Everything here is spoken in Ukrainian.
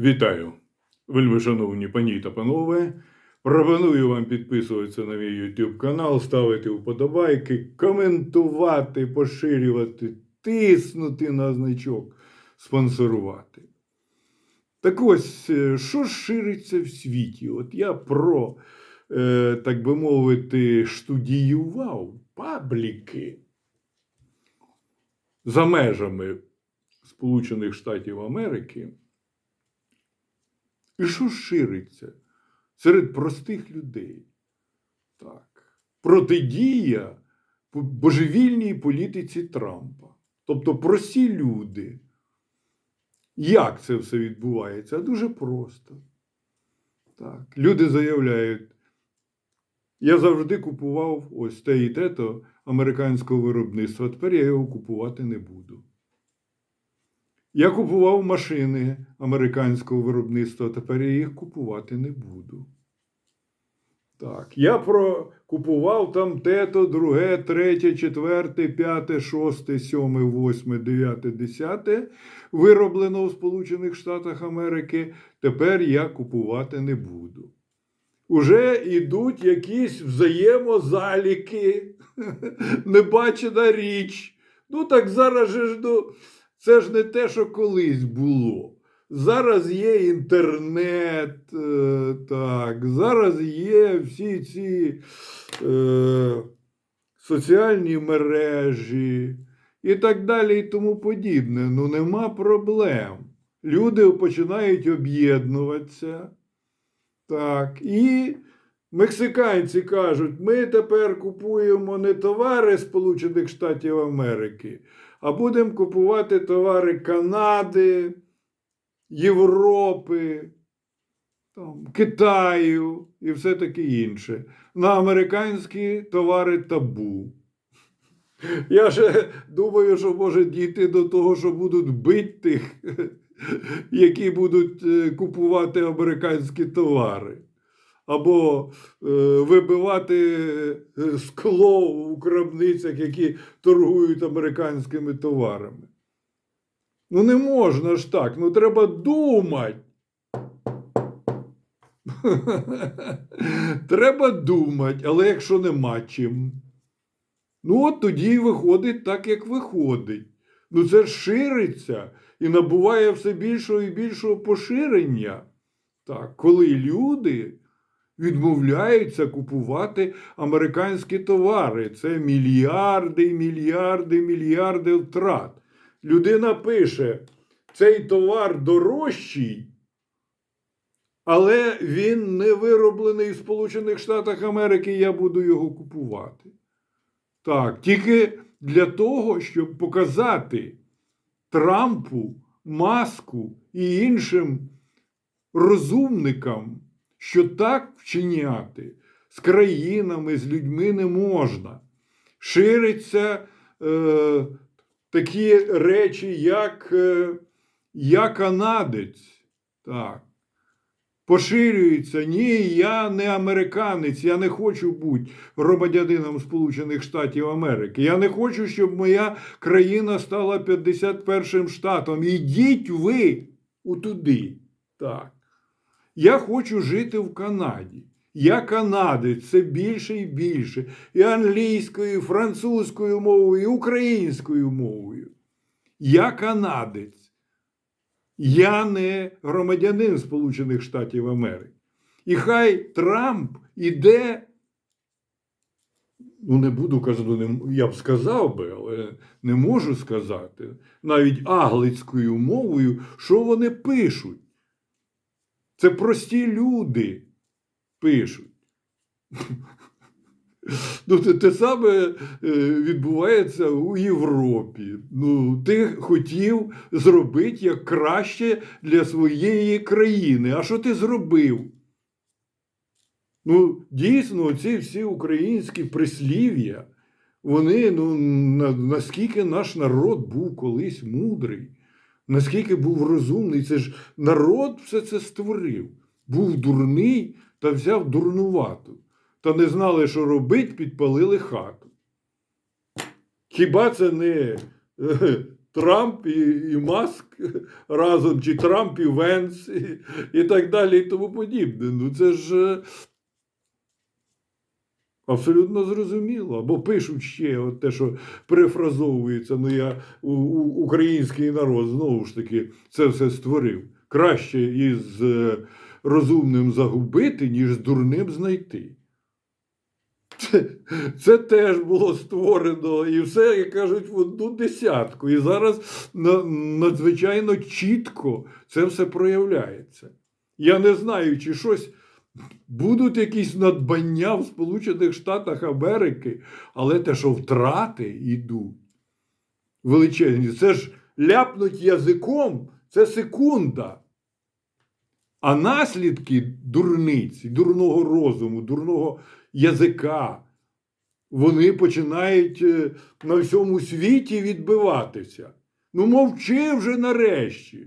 Вітаю, вельми шановні пані та панове. Пропоную вам підписуватися на мій YouTube канал, ставити вподобайки, коментувати, поширювати, тиснути на значок, спонсорувати. Так ось, е, що шириться в світі? От я про, е, так би мовити, штудіював пабліки за межами Сполучених Штатів Америки. І що шириться серед простих людей? Так. Протидія божевільній політиці Трампа. Тобто прості люди. Як це все відбувається? Дуже просто. Так. Люди заявляють, я завжди купував ось те і те то американського виробництва, тепер я його купувати не буду. Я купував машини американського виробництва, тепер я їх купувати не буду. Так, я про купував там те-то, друге, третє, четверте, п'яте, шосте, сьоме, восьме, дев'яте, десяте, вироблено в Сполучених Штатах Америки. Тепер я купувати не буду. Уже йдуть якісь взаємозаліки, небачена річ. Ну так зараз же ж ну, це ж не те, що колись було. Зараз є інтернет, е, так, зараз є всі ці е, соціальні мережі і так далі, і тому подібне. Ну, нема проблем. Люди починають об'єднуватися. Так, і мексиканці кажуть, ми тепер купуємо не товари Сполучених Штатів Америки, а будемо купувати товари Канади, Європи, там, Китаю і все таке інше. На американські товари табу. Я ще думаю, що може дійти до того, що будуть бити тих, які будуть е, купувати американські товари. Або е, вибивати е, скло у крамницях, які торгують американськими товарами. Ну, не можна ж так. Ну, треба думати. треба думати, але якщо нема чим. Ну, от тоді і виходить так, як виходить. Ну, це шириться і набуває все більшого і більшого поширення. Так, коли люди відмовляються купувати американські товари. Це мільярди, мільярди, мільярди втрат. Людина пише: цей товар дорожчий, але він не вироблений в Сполучених Штатах Америки, я буду його купувати. Так, тільки для того, щоб показати Трампу, Маску і іншим розумникам, що так вчиняти з країнами, з людьми не можна. Шириться е, такі речі, як е, я канадець. Так. Поширюється, ні, я не американець, я не хочу бути громадянином Сполучених Штатів Америки. Я не хочу, щоб моя країна стала 51 штатом. Ідіть ви утуди. Так. Я хочу жити в Канаді. Я канадець, це більше і більше. І англійською, і французькою мовою, і українською мовою. Я канадець. Я не громадянин Сполучених Штатів Америки. І хай Трамп іде. Ну, не буду казати, не- я б сказав би, але не можу сказати навіть аглицькою мовою, що вони пишуть. Це прості люди пишуть. Ну, те, те саме е, відбувається у Європі. Ну, ти хотів зробити як краще для своєї країни. А що ти зробив? Ну, дійсно, ці всі українські прислів'я, вони, ну, наскільки наш народ був колись мудрий, наскільки був розумний, це ж народ все це створив. Був дурний та взяв дурнувату. Та не знали, що робить, підпалили хату. Хіба це не е, Трамп і, і Маск разом, чи Трамп і Венс, і, і так далі, і тому подібне. Ну це ж е, абсолютно зрозуміло. Або пишуть ще от те, що перефразовується. Ну я у, у, український народ знову ж таки це все створив. Краще із е, розумним загубити, ніж з дурним знайти. Це, це теж було створено і все, як кажуть, в одну десятку. І зараз на- надзвичайно чітко це все проявляється. Я не знаю, чи щось будуть якісь надбання в Сполучених Штатах Америки, але те, що втрати йдуть величезні, це ж ляпнуть язиком, це секунда. А наслідки дурниці, дурного розуму, дурного язика, вони починають е, на всьому світі відбиватися. Ну, мовчи вже нарешті.